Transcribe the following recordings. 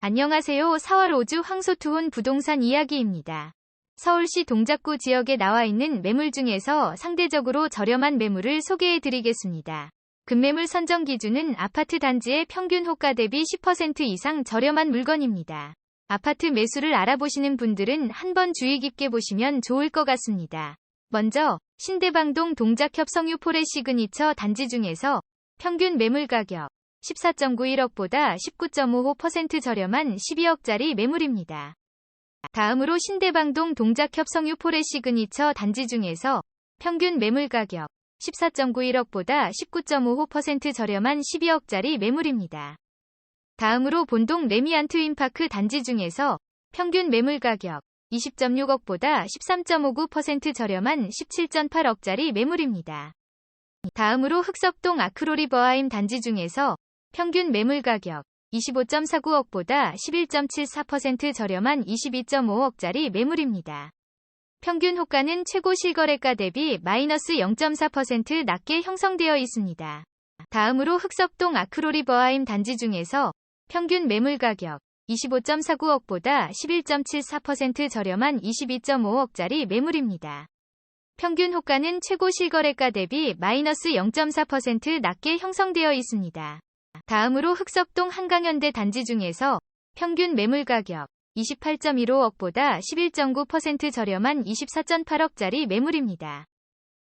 안녕하세요. 4월 5주 황소투혼 부동산 이야기입니다. 서울시 동작구 지역에 나와 있는 매물 중에서 상대적으로 저렴한 매물을 소개해 드리겠습니다. 급매물 선정 기준은 아파트 단지의 평균 호가 대비 10% 이상 저렴한 물건입니다. 아파트 매수를 알아보시는 분들은 한번 주의 깊게 보시면 좋을 것 같습니다. 먼저 신대방동 동작협 성유 포레 시그니처 단지 중에서 평균 매물 가격 14.91억보다 19.55% 저렴한 12억짜리 매물입니다. 다음으로 신대방동 동작협성유 포레 시그니처 단지 중에서 평균 매물 가격 14.91억보다 19.55% 저렴한 12억짜리 매물입니다. 다음으로 본동 레미안 트윈파크 단지 중에서 평균 매물 가격 20.6억보다 13.59% 저렴한 17.8억짜리 매물입니다. 다음으로 흑석동 아크로리버하임 단지 중에서 평균 매물 가격 25.49억보다 11.74% 저렴한 22.5억짜리 매물입니다. 평균 호가는 최고 실거래가 대비 마이너스 0.4% 낮게 형성되어 있습니다. 다음으로 흑석동 아크로리버하임 단지 중에서 평균 매물 가격 25.49억보다 11.74% 저렴한 22.5억짜리 매물입니다. 평균 호가는 최고 실거래가 대비 마이너스 0.4% 낮게 형성되어 있습니다. 다음으로 흑석동 한강현대 단지 중에서 평균 매물 가격 28.15억보다 11.9% 저렴한 24.8억짜리 매물입니다.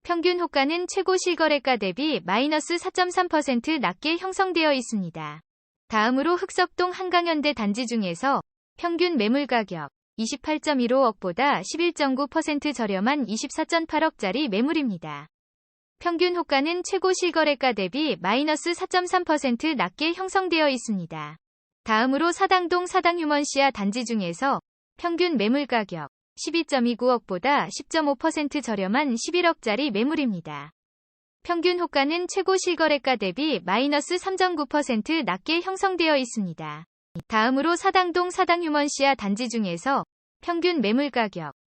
평균 호가는 최고 실거래가 대비 마이너스 4.3% 낮게 형성되어 있습니다. 다음으로 흑석동 한강현대 단지 중에서 평균 매물 가격 28.15억보다 11.9% 저렴한 24.8억짜리 매물입니다. 평균 호가는 최고 실거래가 대비 마이너스 4.3% 낮게 형성되어 있습니다. 다음으로 사당동 사당휴먼시아 단지 중에서 평균 매물 가격 12.29억보다 10.5% 저렴한 11억짜리 매물입니다. 평균 호가는 최고 실거래가 대비 마이너스 3.9% 낮게 형성되어 있습니다. 다음으로 사당동 사당휴먼시아 단지 중에서 평균 매물 가격